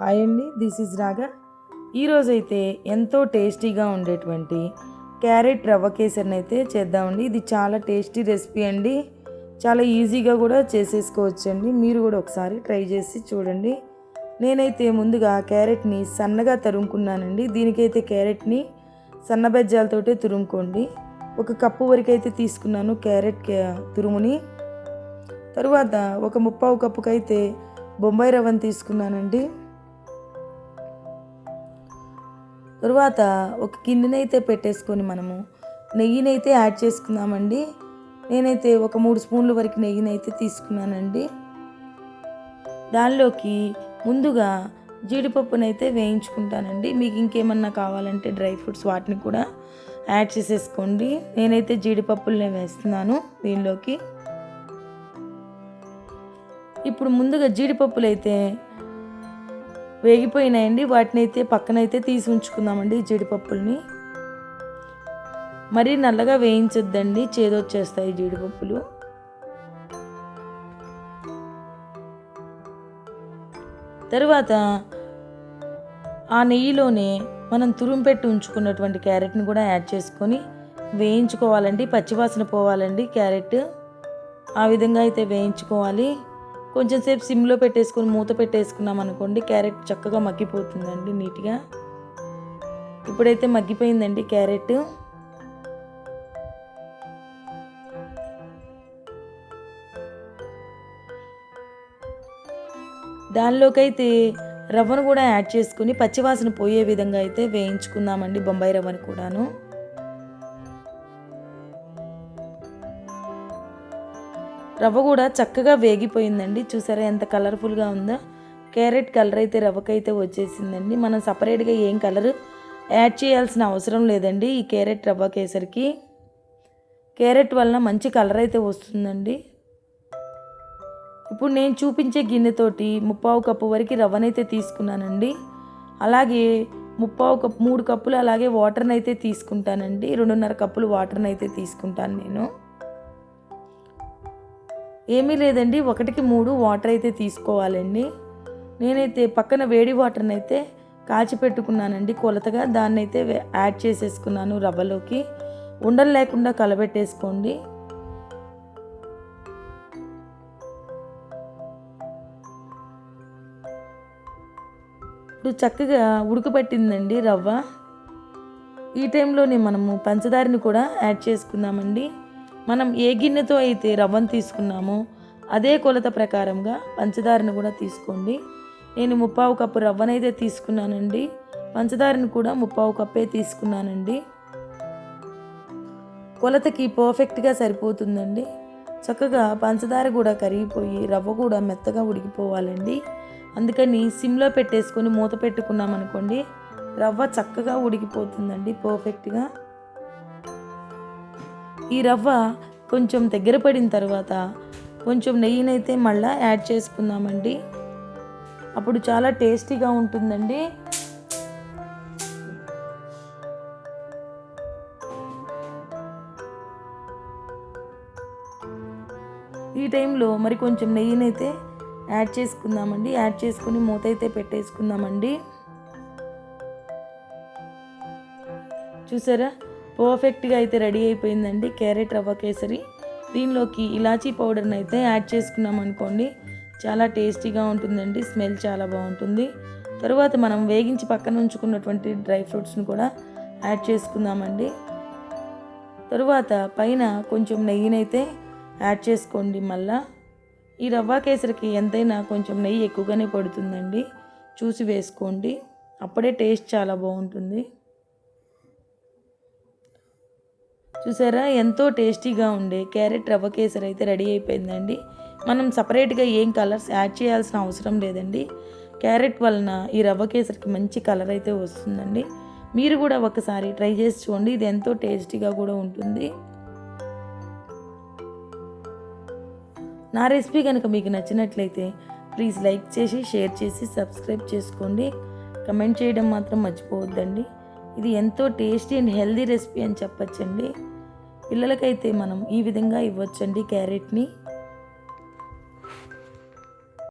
Hi అండి this is రాగా. ఈరోజైతే ఎంతో టేస్టీగా ఉండేటువంటి క్యారెట్ రవ్వ కేసరిని అయితే చేద్దామండి. ఇది చాలా టేస్టీ రెసిపీ అండి. చాలా ఈజీగా కూడా చేసేసుకోవచ్చండి. మీరు కూడా ఒకసారి ట్రై చేసి చూడండి. నేనైతే ముందుగా క్యారెట్ని సన్నగా తరుముకున్నానండి. దీనికైతే క్యారెట్ని సన్న బెజ్జాలతోటే తురుముకోండి. ఒక కప్పు వరకు అయితే తీసుకున్నాను క్యారెట్ తురుముని. తరువాత ఒక ముప్పావు కప్పుకైతే బొంబాయి రవ్వను తీసుకున్నానండి. తర్వాత ఒక గిన్నెనైతే పెట్టేసుకొని మనము నెయ్యినైతే యాడ్ చేసుకుందామండి. నేనైతే ఒక మూడు స్పూన్ల వరకు నెయ్యినైతే తీసుకున్నానండి. దానిలోకి ముందుగా జీడిపప్పునైతే వేయించుకుంటానండి. మీకు ఇంకేమన్నా కావాలంటే డ్రై ఫ్రూట్స్ వాటిని కూడా యాడ్ చేసేసుకోండి. నేనైతే జీడిపప్పులనే వేస్తున్నాను దీనిలోకి. ఇప్పుడు ముందుగా జీడిపప్పులు అయితే వేగిపోయినాయండి. వాటిని అయితే పక్కనైతే తీసి ఉంచుకుందామండి జీడిపప్పుల్ని. మరీ నల్లగా వేయించొద్దండి. చేదొచ్చేస్తాయి జీడిపప్పులు. తర్వాత ఆ నెయ్యిలోనే మనం తురుము పెట్టి ఉంచుకున్నటువంటి క్యారెట్ని కూడా యాడ్ చేసుకొని వేయించుకోవాలండి. పచ్చివాసన పోవాలండి క్యారెట్. ఆ విధంగా అయితే వేయించుకోవాలి. కొంచెం సేపు సిమ్లో పెట్టేసుకొని మూత పెట్టేసుకున్నాం అనుకోండి క్యారెట్ చక్కగా మగ్గిపోతుందండి నీట్గా. ఇప్పుడైతే మగ్గిపోయిందండి క్యారెట్. దానిలోకైతే రవ్వను కూడా యాడ్ చేసుకుని పచ్చివాసన పోయే విధంగా అయితే వేయించుకుందామండి బొంబాయి రవ్వను కూడాను. రవ్వ కూడా చక్కగా వేగిపోయిందండి. చూసారా ఎంత కలర్ఫుల్గా ఉందో. క్యారెట్ కలర్ అయితే రవ్వకైతే వచ్చేసిందండి. మనం సపరేట్గా ఏం కలర్ యాడ్ చేయాల్సిన అవసరం లేదండి ఈ క్యారెట్ రవ్వ కేసరికి. క్యారెట్ వలన మంచి కలర్ అయితే వస్తుందండి. ఇప్పుడు నేను చూపించే గిన్నెతోటి ముప్పావు కప్పు వరకు రవ్వనైతే తీసుకున్నానండి. అలాగే ముప్పావు కప్పు మూడు కప్పులు అలాగే వాటర్ని అయితే తీసుకుంటానండి. రెండున్నర కప్పులు వాటర్ని అయితే తీసుకుంటాను నేను. ఏమీ లేదండి. ఒకటికి మూడు వాటర్ అయితే తీసుకోవాలండి. నేనైతే పక్కన వేడి వాటర్ని అయితే కాచి పెట్టుకున్నానండి కొలతగా. దాన్ని అయితే యాడ్ చేసేసుకున్నాను రవ్వలోకి. ఉండలు లేకుండా కలబెట్టేసుకోండి. ఇప్పుడు చక్కగా ఉడకబెట్టిందండి రవ్వ. ఈ టైంలోనే మనము పంచదారని కూడా యాడ్ చేసుకుందామండి. మనం ఏ గిన్నెతో అయితే రవ్వను తీసుకున్నామో అదే కొలత ప్రకారంగా పంచదారను కూడా తీసుకోండి. నేను ముప్పావు కప్పు రవ్వనైతే తీసుకున్నానండి. పంచదారను కూడా ముప్పావు కప్పే తీసుకున్నానండి. కొలతకి పర్ఫెక్ట్గా సరిపోతుందండి. చక్కగా పంచదార కూడా కరిగిపోయి రవ్వ కూడా మెత్తగా ఉడికిపోవాలండి. అందుకని సిమ్లో పెట్టేసుకొని మూత పెట్టుకున్నాం అనుకోండి రవ్వ చక్కగా ఉడికిపోతుందండి పర్ఫెక్ట్గా. ఈ రవ్వ కొంచెం దగ్గర పడిన తర్వాత కొంచెం నెయ్యినైతే మళ్ళీ యాడ్ చేసుకుందామండి. అప్పుడు చాలా టేస్టీగా ఉంటుందండి. ఈ టైంలో మరి కొంచెం నెయ్యినైతే యాడ్ చేసుకుందామండి. యాడ్ చేసుకుని మూత అయితే పెట్టేసుకుందామండి. చూసారా? పర్ఫెక్ట్గా అయితే రెడీ అయిపోయిందండి క్యారెట్ రవ్వ కేసరి. దీనిలోకి ఇలాచీ పౌడర్ని అయితే యాడ్ చేసుకున్నాం అనుకోండి చాలా టేస్టీగా ఉంటుందండి స్మెల్ చాలా బాగుంటుంది. తరువాత మనం వేగించి పక్కన ఉంచుకున్నటువంటి డ్రై ఫ్రూట్స్ని కూడా యాడ్ చేసుకుందామండి. తరువాత పైన కొంచెం నెయ్యినైతే యాడ్ చేసుకోండి మళ్ళా. ఈ రవ్వ కేసరికి ఎంతైనా కొంచెం నెయ్యి ఎక్కువగానే పడుతుందండి చూసి వేసుకోండి అప్పుడే టేస్ట్ చాలా బాగుంటుంది. చూసారా? ఎంతో టేస్టీగా ఉండే క్యారెట్ రవ్వ కేసరి అయితే రెడీ అయిపోయిందండి. మనం సపరేట్గా ఏం కలర్స్ యాడ్ చేయాల్సిన అవసరం లేదండి. క్యారెట్ వలన ఈ రవ్వ కేసరికి మంచి కలర్ అయితే వస్తుందండి. మీరు కూడా ఒకసారి ట్రై చేసి చూడండి. ఇది ఎంతో టేస్టీగా కూడా ఉంటుంది. నా రెసిపీ కనుక మీకు నచ్చినట్లయితే ప్లీజ్ లైక్ చేసి షేర్ చేసి సబ్స్క్రైబ్ చేసుకోండి. కమెంట్ చేయడం మాత్రం మర్చిపోవద్దండి. ఇది ఎంతో టేస్టీ అండ్ హెల్దీ రెసిపీ అని చెప్పచ్చండి. పిల్లలకైతే మనం ఈ విధంగా ఇవ్వచ్చండి క్యారెట్ని.